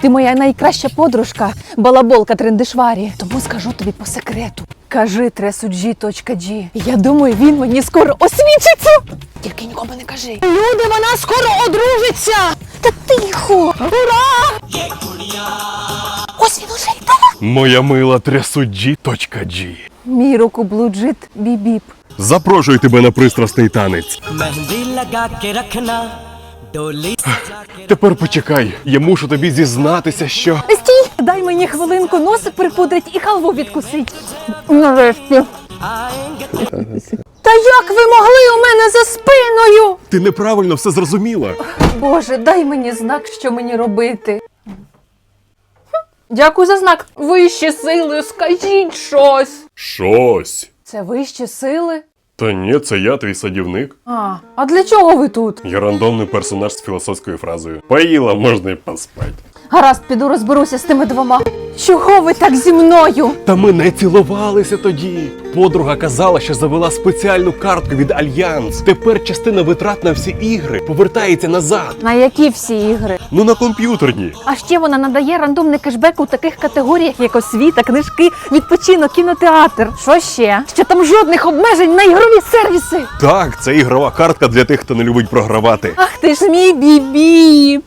Ти моя найкраща подружка, балаболка трендишварі. Тому скажу тобі по секрету. Кажи тресуджі.джі. Я думаю, він мені скоро освічиться. Тільки нікому не кажи. Люди, вона скоро одружиться. Та тихо. Ура! Ось він уже йде. Моя мила трясуджі.джі. Мій рукоблуджит бібіп. Запрошую тебе на пристрасний танець. Тепер почекай. Я мушу тобі зізнатися, що стій, дай мені хвилинку, нос припудрить і халву відкусить. Нарешті. Та як ви могли у мене за спиною? ти неправильно все зрозуміла. Боже, дай мені знак, що мені робити. Дякую за знак. Вищі сили, скажіть щось. Щось. Це вищі сили? Та ні, це я, твій садівник. А, а для чого ви тут? Я рандомний персонаж з філософською фразою. Поїла, можна і поспати. Гаразд, піду розберуся з тими двома. Чого ви так зі мною? Та ми не цілувалися тоді. Подруга казала, що завела спеціальну картку від Альянс. Тепер частина витрат на всі ігри повертається назад. На які всі ігри? Ну на комп'ютерні. А ще вона надає рандомний кешбек у таких категоріях, як освіта, книжки, відпочинок, кінотеатр. Що ще? Що там жодних обмежень на ігрові сервіси. Так, це ігрова картка для тих, хто не любить програвати. Ах ти ж мій бібі.